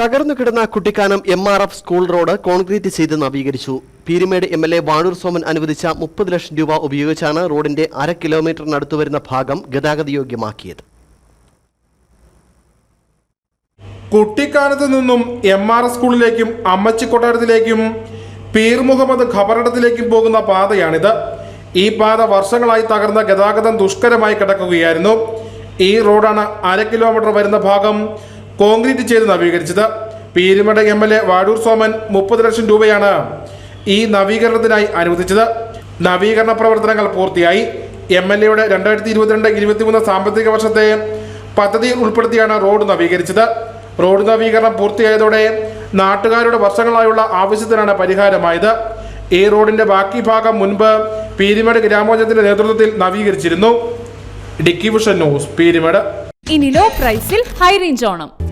തകർന്നു കിടന്ന Kuttikkanam M R F school road concrete ചെയ്ത് നവീകരിച്ചു. Peermade M L A Vazhoor Soman അനുവദിച്ച മുപ്പത് ലക്ഷം രൂപ ഉപയോഗിച്ചാണ് റോഡിന്റെ അര കിലോമീറ്ററിനടുത്തു വരുന്ന ഭാഗം ഗതാഗതയോഗ്യമാക്കിയത് കുട്ടിക്കാനത്ത് നിന്നും എം ആർ എസ് സ്കൂളിലേക്കും അമ്മച്ചി കൊട്ടാരത്തിലേക്കും പീർ മുഹമ്മദ് ഖബറിടത്തിലേക്കും പോകുന്ന പാതയാണിത്. ഈ പാത വർഷങ്ങളായി തകർന്ന ഗതാഗതം ദുഷ്കരമായി കിടക്കുകയായിരുന്നു. ഈ റോഡാണ് അര കിലോമീറ്റർ വരുന്ന ഭാഗം കോൺക്രീറ്റ് ചെയ്ത് നവീകരിച്ചത്. Peermade M L A Vazhoor Soman മുപ്പത് ലക്ഷം രൂപയാണ് ഈ നവീകരണത്തിനായി അനുവദിച്ചത്. നവീകരണ പ്രവർത്തനങ്ങൾ പൂർത്തിയായി. എം എൽ എയുടെ രണ്ടായിരത്തി ഇരുപത്തിരണ്ട് ഇരുപത്തിമൂന്ന് സാമ്പത്തിക വർഷത്തെ പദ്ധതിയിൽ ഉൾപ്പെടുത്തിയാണ് റോഡ് നവീകരിച്ചത്. റോഡ് നവീകരണം പൂർത്തിയായതോടെ നാട്ടുകാരുടെ വർഷങ്ങളായുള്ള ആവശ്യത്തിനാണ് പരിഹാരമായത്. ഈ റോഡിന്റെ ബാക്കി ഭാഗം മുൻപ് പീരിമേട് ഗ്രാമപഞ്ചായത്തിന്റെ നേതൃത്വത്തിൽ നവീകരിച്ചിരുന്നു. ഡിക്കി വിഷൻ ന്യൂസ് പീരിമേട്. ഇനി ലോ പ്രൈസിൽ ഹൈ റേഞ്ച് ഓണം.